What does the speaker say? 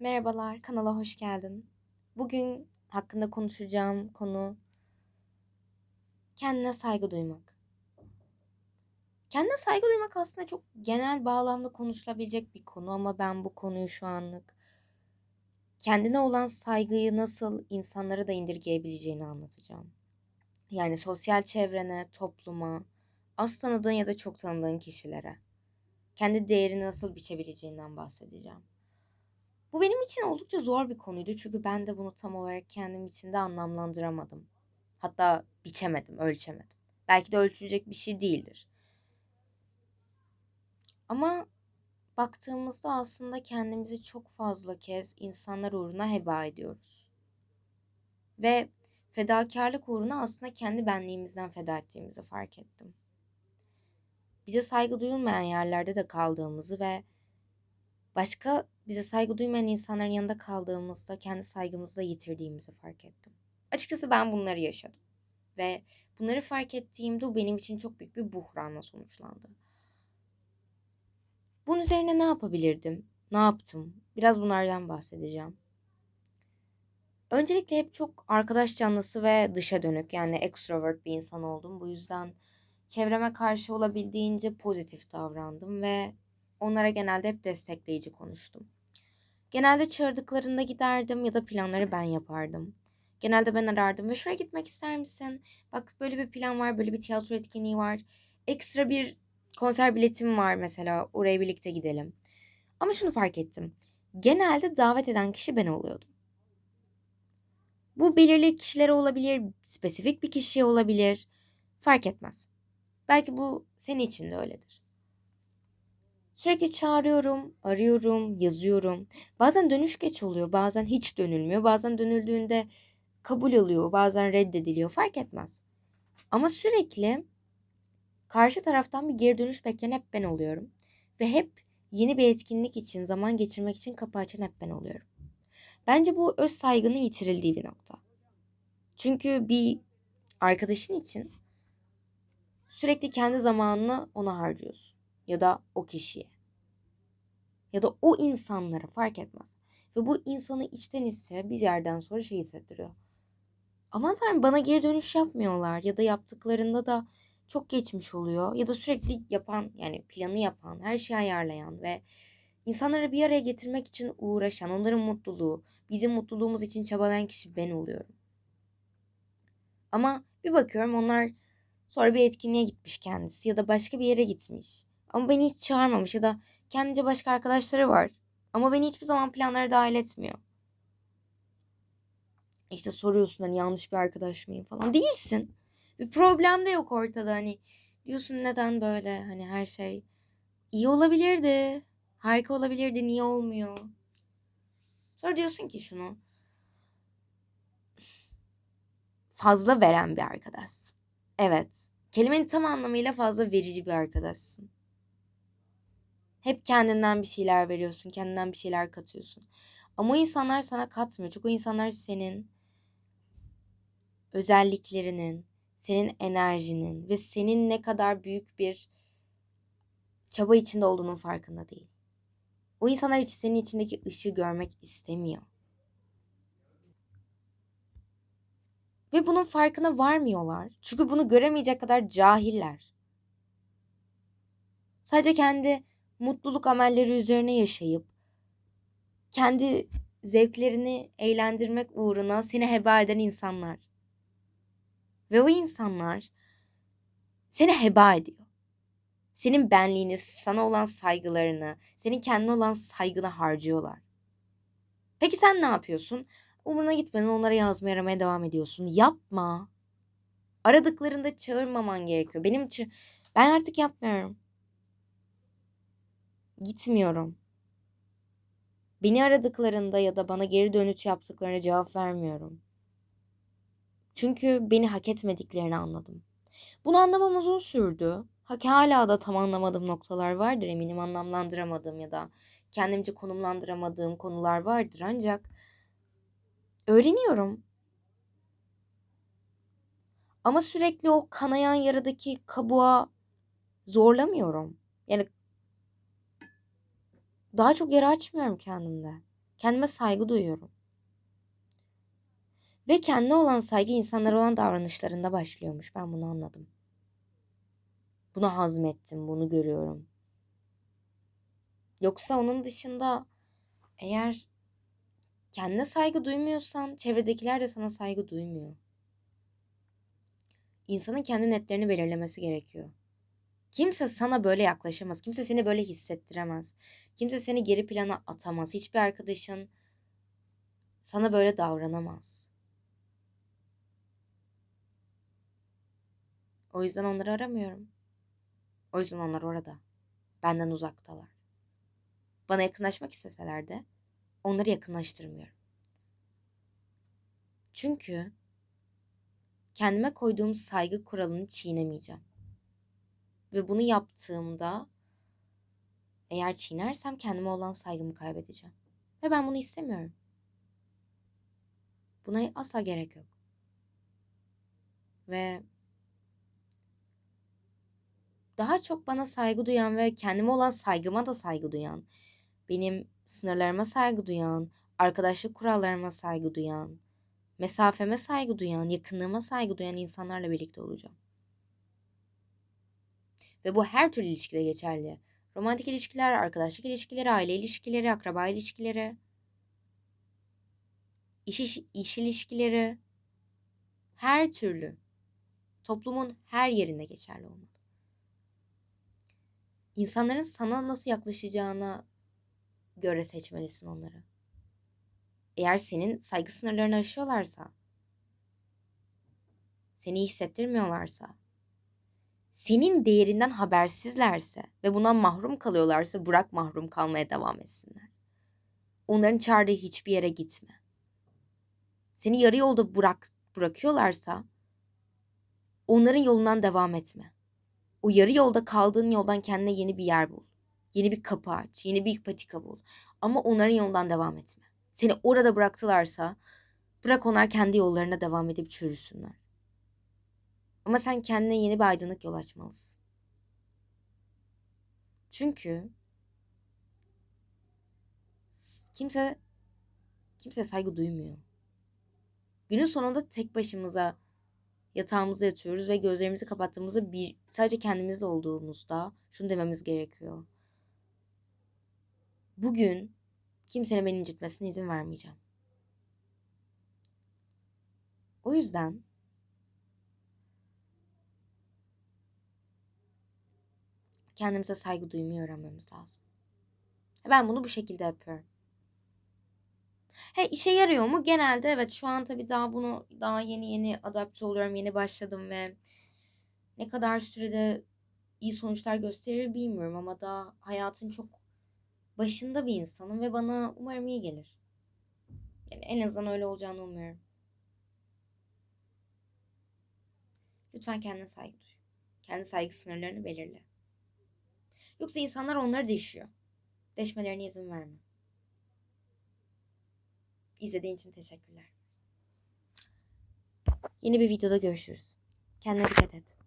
Merhabalar, kanala hoş geldin. Bugün hakkında konuşacağım konu kendine saygı duymak. Kendine saygı duymak aslında çok genel bağlamda konuşulabilecek bir konu ama ben bu konuyu şu anlık kendine olan saygıyı nasıl insanlara da indirgeyebileceğini anlatacağım. Yani sosyal çevrene, topluma, az tanıdığın ya da çok tanıdığın kişilere kendi değerini nasıl biçebileceğinden bahsedeceğim. Bu benim için oldukça zor bir konuydu çünkü ben de bunu tam olarak kendim içinde anlamlandıramadım. Hatta biçemedim, ölçemedim. Belki de ölçülecek bir şey değildir. Ama baktığımızda aslında kendimizi çok fazla kez insanlar uğruna heba ediyoruz. Ve fedakarlık uğruna aslında kendi benliğimizden feda ettiğimizi fark ettim. Bize saygı duyulmayan yerlerde de kaldığımızı ve başka bize saygı duymayan insanların yanında kaldığımızda kendi saygımızı da yitirdiğimizi fark ettim. Açıkçası ben bunları yaşadım. Ve bunları fark ettiğimde bu benim için çok büyük bir buhranla sonuçlandı. Bunun üzerine ne yapabilirdim? Ne yaptım? Biraz bunlardan bahsedeceğim. Öncelikle hep çok arkadaş canlısı ve dışa dönük yani extrovert bir insan oldum. Bu yüzden çevreme karşı olabildiğince pozitif davrandım ve onlara genelde hep destekleyici konuştum. Genelde çağırdıklarında giderdim ya da planları ben yapardım. Genelde ben arardım ve şuraya gitmek ister misin? Bak böyle bir plan var, böyle bir tiyatro etkinliği var. Ekstra bir konser biletim var mesela, oraya birlikte gidelim. Ama şunu fark ettim. Genelde davet eden kişi ben oluyordum. Bu belirli kişilere olabilir, spesifik bir kişiye olabilir. Fark etmez. Belki bu senin için de öyledir. Sürekli çağırıyorum, arıyorum, yazıyorum. Bazen dönüş geç oluyor, bazen hiç dönülmüyor. Bazen dönüldüğünde kabul alıyor, bazen reddediliyor. Fark etmez. Ama sürekli karşı taraftan bir geri dönüş bekleyen hep ben oluyorum. Ve hep yeni bir etkinlik için, zaman geçirmek için kapı açan hep ben oluyorum. Bence bu öz saygının yitirildiği bir nokta. Çünkü bir arkadaşın için sürekli kendi zamanını ona harcıyorsun ya da o kişiye ya da o insanlara fark etmez. Ve bu insanı içten içe bir yerden sonra şey hissettiriyor. Aman tanrım bana geri dönüş yapmıyorlar ya da yaptıklarında da çok geçmiş oluyor ya da sürekli yapan yani planı yapan, her şeyi ayarlayan ve insanları bir araya getirmek için uğraşan, onların mutluluğu, bizim mutluluğumuz için çabalayan kişi ben oluyorum. Ama bir bakıyorum onlar sonra bir etkinliğe gitmiş kendisi ya da başka bir yere gitmiş. Ama beni hiç çağırmamış ya da kendince başka arkadaşları var. Ama beni hiçbir zaman planlara dahil etmiyor. İşte soruyorsun hani yanlış bir arkadaş mıyım falan. Değilsin. Bir problem de yok ortada hani. Diyorsun neden böyle hani her şey iyi olabilirdi. Harika olabilirdi niye olmuyor? Sonra diyorsun ki şunu. Fazla veren bir arkadaşsın. Evet. Kelimenin tam anlamıyla fazla verici bir arkadaşsın. Hep kendinden bir şeyler veriyorsun, kendinden bir şeyler katıyorsun. Ama o insanlar sana katmıyor. Çünkü o insanlar senin özelliklerinin, senin enerjinin ve senin ne kadar büyük bir çaba içinde olduğunun farkında değil. O insanlar hiç senin içindeki ışığı görmek istemiyor. Ve bunun farkına varmıyorlar. Çünkü bunu göremeyecek kadar cahiller. Sadece kendi mutluluk amelleri üzerine yaşayıp kendi zevklerini eğlendirmek uğruna seni heba eden insanlar. Ve o insanlar seni heba ediyor. Senin benliğini, sana olan saygılarını, senin kendine olan saygını harcıyorlar. Peki sen ne yapıyorsun? Umuruna gitmeden onlara yazmaya aramaya devam ediyorsun. Yapma. Aradıklarında çağırmaman gerekiyor. Benim için ben artık yapmıyorum. Gitmiyorum. Beni aradıklarında ya da bana geri dönüş yaptıklarına cevap vermiyorum. Çünkü beni hak etmediklerini anladım. Bunu anlamam uzun sürdü. Hala da tam anlamadığım noktalar vardır eminim anlamlandıramadığım ya da kendimce konumlandıramadığım konular vardır ancak öğreniyorum. Ama sürekli o kanayan yaradaki kabuğa zorlamıyorum. Yani daha çok yara açmıyorum kendimde. Kendime saygı duyuyorum. Ve kendine olan saygı insanlara olan davranışlarında başlıyormuş. Ben bunu anladım. Bunu hazmettim, bunu görüyorum. Yoksa onun dışında eğer kendine saygı duymuyorsan çevredekiler de sana saygı duymuyor. İnsanın kendi netlerini belirlemesi gerekiyor. Kimse sana böyle yaklaşamaz. Kimse seni böyle hissettiremez. Kimse seni geri plana atamaz. Hiçbir arkadaşın sana böyle davranamaz. O yüzden onları aramıyorum. O yüzden onlar orada. Benden uzaktalar. Bana yakınlaşmak isteseler de onları yakınlaştırmıyorum. Çünkü kendime koyduğum saygı kuralını çiğnemeyeceğim. Ve bunu yaptığımda eğer çiğnersem kendime olan saygımı kaybedeceğim. Ve ben bunu istemiyorum. Buna asla gerek yok. Ve daha çok bana saygı duyan ve kendime olan saygıma da saygı duyan, benim sınırlarıma saygı duyan, arkadaşlık kurallarıma saygı duyan, mesafeme saygı duyan, yakınlığıma saygı duyan insanlarla birlikte olacağım. Ve bu her türlü ilişkide geçerli. Romantik ilişkiler, arkadaşlık ilişkileri, aile ilişkileri, akraba ilişkileri, iş, iş, iş ilişkileri, her türlü toplumun her yerinde geçerli olmalı. İnsanların sana nasıl yaklaşacağına göre seçmelisin onları. Eğer senin saygı sınırlarını aşıyorlarsa, seni hissettirmiyorlarsa, senin değerinden habersizlerse ve bundan mahrum kalıyorlarsa bırak mahrum kalmaya devam etsinler. Onların çağırdığı hiçbir yere gitme. Seni yarı yolda bırak bırakıyorlarsa onların yolundan devam etme. O yarı yolda kaldığın yoldan kendine yeni bir yer bul. Yeni bir kapı aç, yeni bir patika bul. Ama onların yolundan devam etme. Seni orada bıraktılarsa bırak onlar kendi yollarına devam edip çürüsünler. Ama sen kendine yeni bir aydınlık yol açmalısın. Çünkü kimse kimse saygı duymuyor. Günün sonunda tek başımıza yatağımızda yatıyoruz ve gözlerimizi kapattığımızda bir sadece kendimizle olduğumuzda şunu dememiz gerekiyor. Bugün kimsenin beni incitmesine izin vermeyeceğim. O yüzden kendimize saygı duymayı öğrenmemiz lazım. Ben bunu bu şekilde yapıyorum. He işe yarıyor mu? Genelde evet şu an tabii daha bunu daha yeni yeni adapte oluyorum. Yeni başladım ve ne kadar sürede iyi sonuçlar gösterir bilmiyorum ama daha hayatın çok başında bir insanım ve bana umarım iyi gelir. Yani en azından öyle olacağını umuyorum. Lütfen kendine saygı duy. Kendi saygı sınırlarını belirle. Yoksa insanlar onları deşiyor. Deşmelerine izin verme. İzlediğin için teşekkürler. Yeni bir videoda görüşürüz. Kendine dikkat et.